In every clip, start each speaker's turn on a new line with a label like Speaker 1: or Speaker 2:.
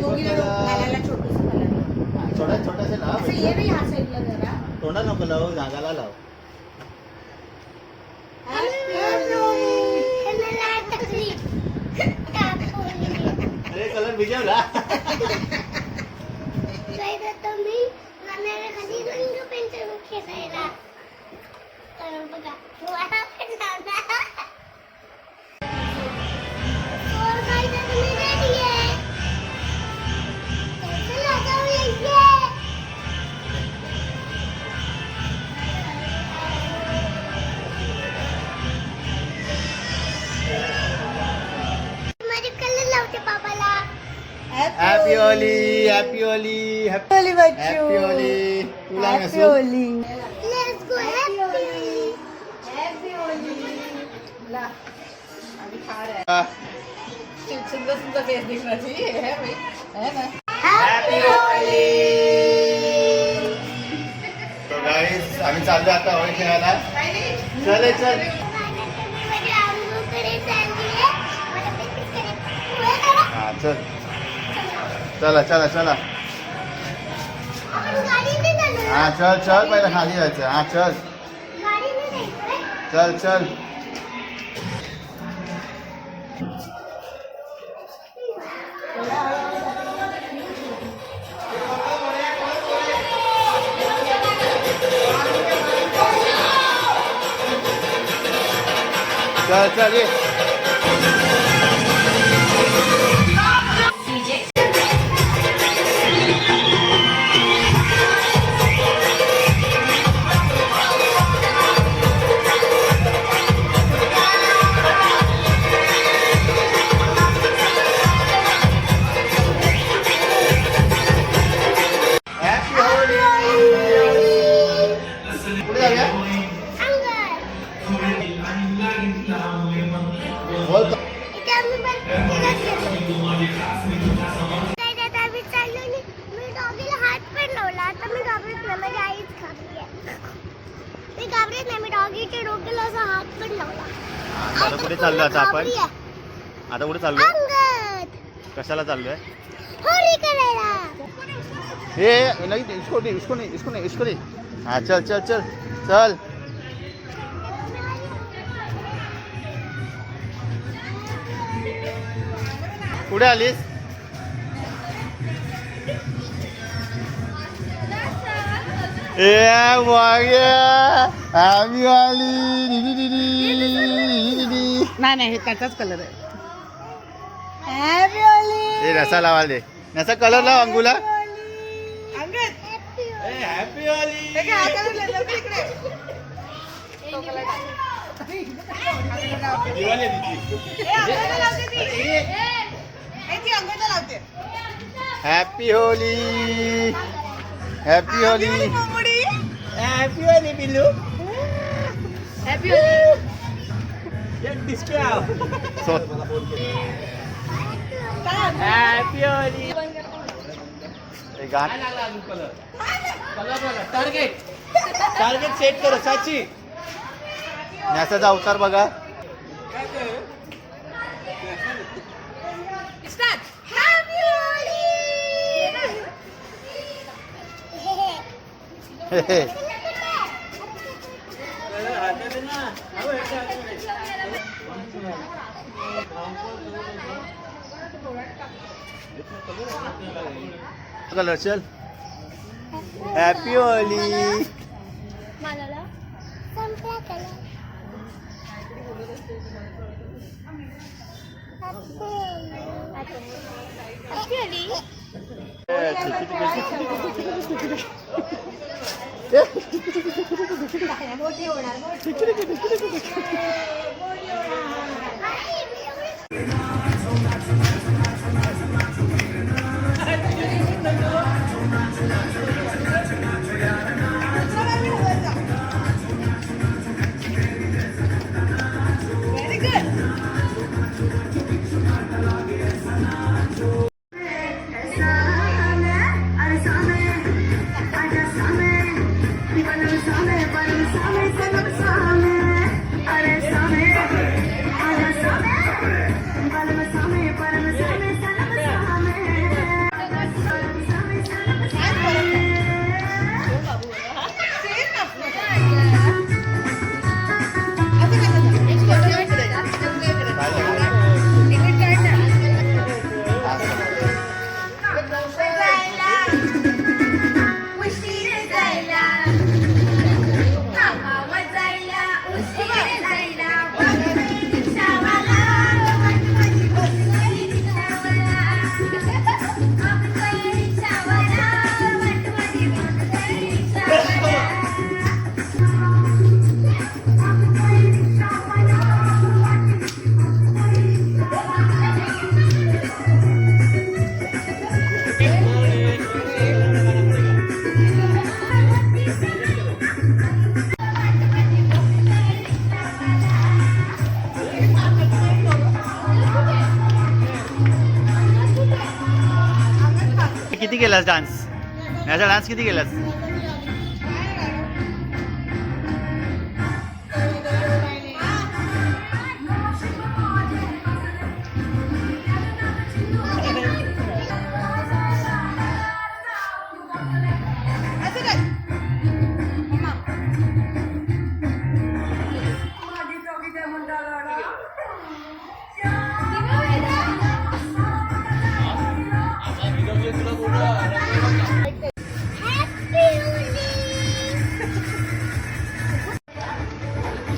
Speaker 1: दोघीला
Speaker 2: colour
Speaker 1: घालायला छोटंसं घालायला.
Speaker 2: छोटा छोटासे लाव
Speaker 1: असं ये रे ह्या साईडला जरा.
Speaker 2: तोंडा नको लाव जागाला लाव अरे colour भिजवला Holi happy Holi
Speaker 1: happy
Speaker 2: Holi.
Speaker 1: Happy
Speaker 3: Holi तुला हॅपी
Speaker 1: Happy होली. ला. आम्ही.
Speaker 2: हा.
Speaker 1: है है
Speaker 2: चाललो आता होळी खेळायला. चल चल. हा चल. चला चला चला
Speaker 3: आपण गाडीने जाणार
Speaker 2: हा चल चल पहिला खाली जायचं हा चल
Speaker 3: गाडीने जायचं
Speaker 2: चल चल चल चल ये
Speaker 3: आता
Speaker 2: कुठे चाललो आता आपण. आता कुठे चाललोय? कशाला चाललोय? ए नहीं इसको नहीं इसको नहीं इसको नहीं इसको नहीं हाँ चल चल चल. चल. कुठे आलीस ए आम्ही आली.
Speaker 1: नाही नाही हे त्याचाच कलर आहे. हॅपी होली
Speaker 2: ए रसा लावायला दे. नसा कलर लाव अंगुला. Happy
Speaker 1: happy Holi happy
Speaker 2: Holi. Happy Holi
Speaker 1: Billu. Happy
Speaker 2: Holi happy Holi target target set करो साची न्यासाचा अवतार बघा.
Speaker 1: स्टार्ट
Speaker 3: हॅपी होळी
Speaker 2: हे, हे. कलर चल हॅपी होली
Speaker 3: मला संपला
Speaker 1: colour
Speaker 3: happy
Speaker 2: किती केलास डान्स याचा डान्स किती केलास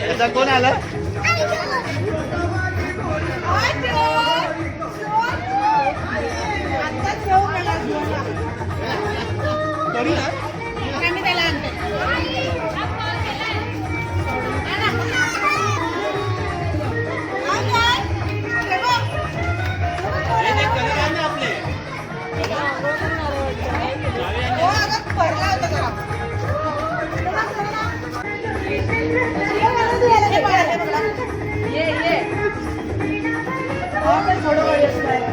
Speaker 2: याचा कोण आला?
Speaker 1: ये ये और थोड़ा और